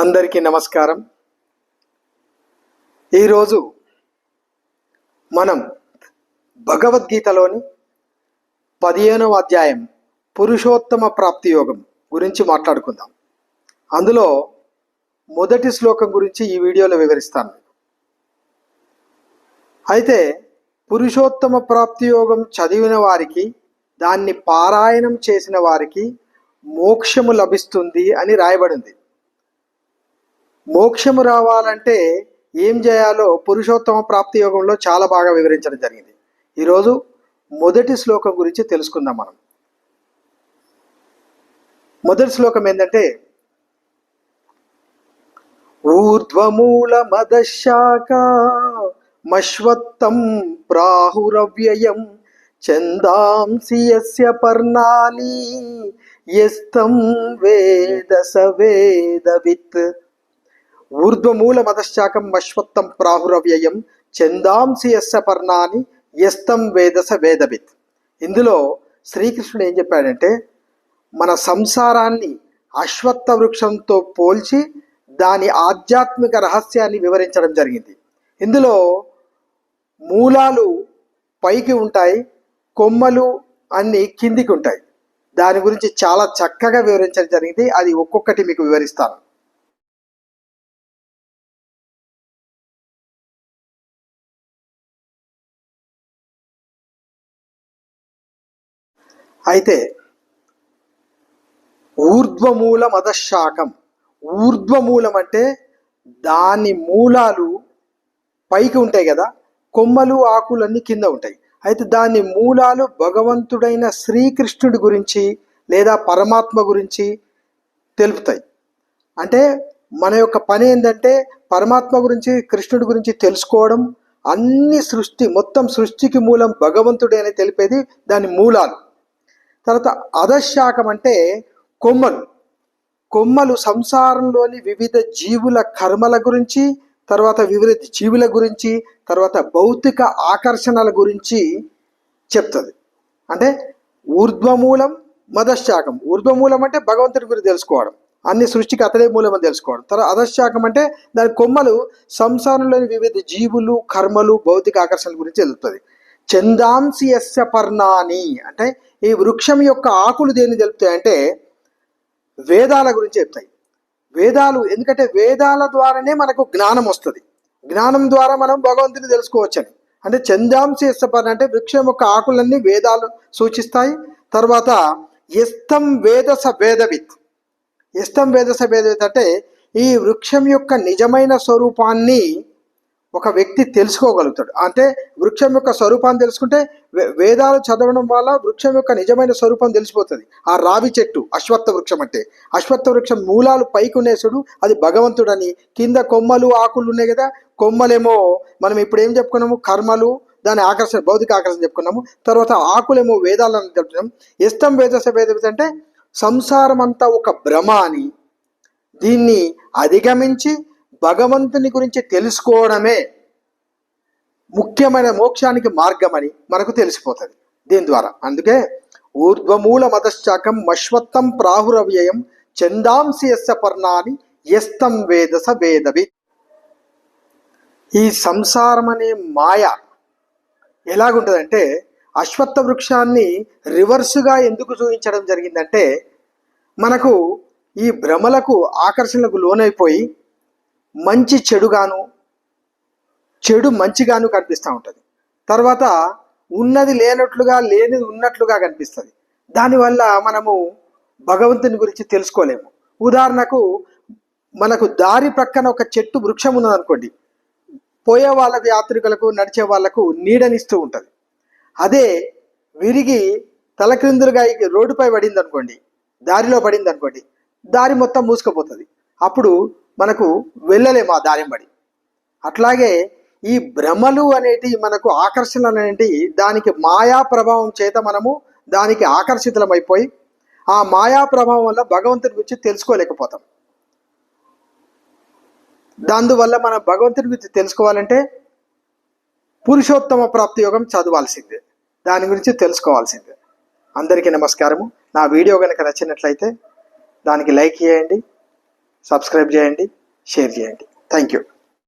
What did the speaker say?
అందరికీ నమస్కారం. ఈరోజు మనం భగవద్గీతలోని పదిహేనవ అధ్యాయం పురుషోత్తమ ప్రాప్తి యోగం గురించి మాట్లాడుకుందాం. అందులో మొదటి శ్లోకం గురించి ఈ వీడియోలో వివరిస్తాను. అయితే పురుషోత్తమ ప్రాప్తి యోగం చదివిన వారికి దాన్ని పారాయణం చేసిన వారికి మోక్షము లభిస్తుంది అని రాయబడింది. మోక్షము రావాలంటే ఏం చేయాలో పురుషోత్తమ ప్రాప్తి యోగంలో చాలా బాగా వివరించడం జరిగింది. ఈరోజు మొదటి శ్లోకం గురించి తెలుసుకుందాం మనం. మొదటి శ్లోకం ఏంటంటే ఊర్ధ్వమూల మదశాఖ మశ్వత్తం ప్రాహురవ్యయం చందాంసి యస్య పర్ణాని యస్తం వేద స వేదవిత్. ఊర్ధ్వమూల మతశాఖం అశ్వత్థం ప్రాహురవ్యయం చందాంసి ఎస్స పర్ణాని యస్తం వేదస వేదవిత్. ఇందులో శ్రీకృష్ణుడు ఏం చెప్పాడంటే మన సంసారాన్ని అశ్వత్థ వృక్షంతో పోల్చి దాని ఆధ్యాత్మిక రహస్యాన్ని వివరించడం జరిగింది. ఇందులో మూలాలు పైకి ఉంటాయి కొమ్మలు అన్ని కిందికి ఉంటాయి. దాని గురించి చాలా చక్కగా వివరించడం జరిగింది. అది ఒక్కొక్కటి మీకు వివరిస్తాను. అయితే ఊర్ధ్వమూల మదశాకం ఊర్ధ్వమూలం అంటే దాని మూలాలు పైకి ఉంటాయి కదా కొమ్మలు ఆకులన్నీ కింద ఉంటాయి. అయితే దాని మూలాలు భగవంతుడైన శ్రీకృష్ణుడి గురించి లేదా పరమాత్మ గురించి తెలుపుతాయి. అంటే మన యొక్క పని ఏంటంటే పరమాత్మ గురించి కృష్ణుడి గురించి తెలుసుకోవడం అన్ని సృష్టి మొత్తం సృష్టికి మూలం భగవంతుడే అని తెలిపేది దాని మూలాలు. తర్వాత అధశాకం అంటే కొమ్మలు. కొమ్మలు సంసారంలోని వివిధ జీవుల కర్మల గురించి తర్వాత వివిధ జీవుల గురించి తర్వాత భౌతిక ఆకర్షణల గురించి చెప్తుంది. అంటే ఊర్ధ్వమూలం మధశాకం. ఊర్ధ్వమూలం అంటే భగవంతుడి గురించి తెలుసుకోవడం. అన్ని సృష్టికి అతడే మూలం అని తెలుసుకోవడం. తర్వాత అధశాఖం అంటే దాని కొమ్మలు సంసారంలోని వివిధ జీవులు కర్మలు భౌతిక ఆకర్షణల గురించి తెలుపుతుంది. చందాంసి యస్య పర్ణాని అంటే ఈ వృక్షం యొక్క ఆకులు దేన్ని తెలుపుతాయి అంటే వేదాల గురించి చెప్తాయి. వేదాలు ఎందుకంటే వేదాల ద్వారానే మనకు జ్ఞానం వస్తుంది. జ్ఞానం ద్వారా మనం భగవంతుని తెలుసుకోవచ్చని. అంటే చందాంశ యస్యపర్ణ అంటే వృక్షం యొక్క ఆకులన్నీ వేదాలు సూచిస్తాయి. తర్వాత ఎస్తం వేదస వేదవిత్. ఎస్తం వేదస వేదవిత్ అంటే ఈ వృక్షం యొక్క నిజమైన స్వరూపాన్ని ఒక వ్యక్తి తెలుసుకోగలుగుతాడు. అంటే వృక్షం యొక్క స్వరూపాన్ని తెలుసుకుంటే వే- వేదాలు చదవడం వల్ల వృక్షం యొక్క నిజమైన స్వరూపం తెలిసిపోతుంది. ఆ రావి చెట్టు అశ్వత్థ వృక్షం అంటే. అశ్వత్థ వృక్షం మూలాలు పైకి ఉండేసుడు అది భగవంతుడని. కింద కొమ్మలు ఆకులు ఉన్నాయి కదా కొమ్మలేమో మనం ఇప్పుడు ఏం చెప్పుకున్నాము? కర్మలు దాని ఆకర్షణ భౌతిక ఆకర్షణ చెప్పుకున్నాము. తర్వాత ఆకులేమో వేదాలని చెప్తున్నాం ఇష్టం వేదస వేద అంటే సంసారం అంతా ఒక భ్రమ అని. దీన్ని అధిగమించి భగవంతుని గురించి తెలుసుకోవడమే ముఖ్యమైన మోక్షానికి మార్గమని మనకు తెలిసిపోతుంది దీని ద్వారా. అందుకే ఊర్ధ్వమూల మతశ్చాకం మశ్వత్తం ప్రాహురవ్యయం చందాంసి ఎస్య పర్ణాని ఎస్తం వేదస వేదవి. ఈ సంసారం అనే మాయ ఎలాగుంటుందంటే అశ్వత్థ వృక్షాన్ని రివర్స్గా ఎందుకు చూపించడం జరిగిందంటే మనకు ఈ భ్రమలకు ఆకర్షణలకు లోనైపోయి మంచి చెడుగాను చెడు మంచిగాను కనిపిస్తూ ఉంటుంది. తర్వాత ఉన్నది లేనట్లుగా లేనిది ఉన్నట్లుగా కనిపిస్తుంది. దానివల్ల మనము భగవంతుని గురించి తెలుసుకోలేము. ఉదాహరణకు మనకు దారి ప్రక్కన ఒక చెట్టు వృక్షం ఉన్నదనుకోండి. పోయే వాళ్ళకు యాత్రికులకు నడిచే వాళ్ళకు నీడనిస్తూ ఉంటుంది. అదే విరిగి తలక్రిందులుగా రోడ్డుపై పడింది అనుకోండి దారిలో పడింది అనుకోండి దారి మొత్తం మూసుకుపోతుంది. అప్పుడు మనకు వెళ్ళలేము ఆ దారి అట్లాగే ఈ భ్రమలు అనేటి మనకు ఆకర్షణలు అనేటి దానికి మాయా ప్రభావం చేత మనము దానికి ఆకర్షితులమైపోయి ఆ మాయా ప్రభావం వల్ల భగవంతుని గురించి తెలుసుకోలేకపోతాం. దానివల్ల మనం భగవంతుని గురించి తెలుసుకోవాలంటే పురుషోత్తమ ప్రాప్తి యోగం చదవాల్సిందే. దాని గురించి తెలుసుకోవాల్సిందే. అందరికీ నమస్కారము. నా వీడియో కనుక నచ్చినట్లయితే దానికి లైక్ చేయండి. సబ్స్క్రైబ్ చేయండి షేర్ చేయండి. Thank you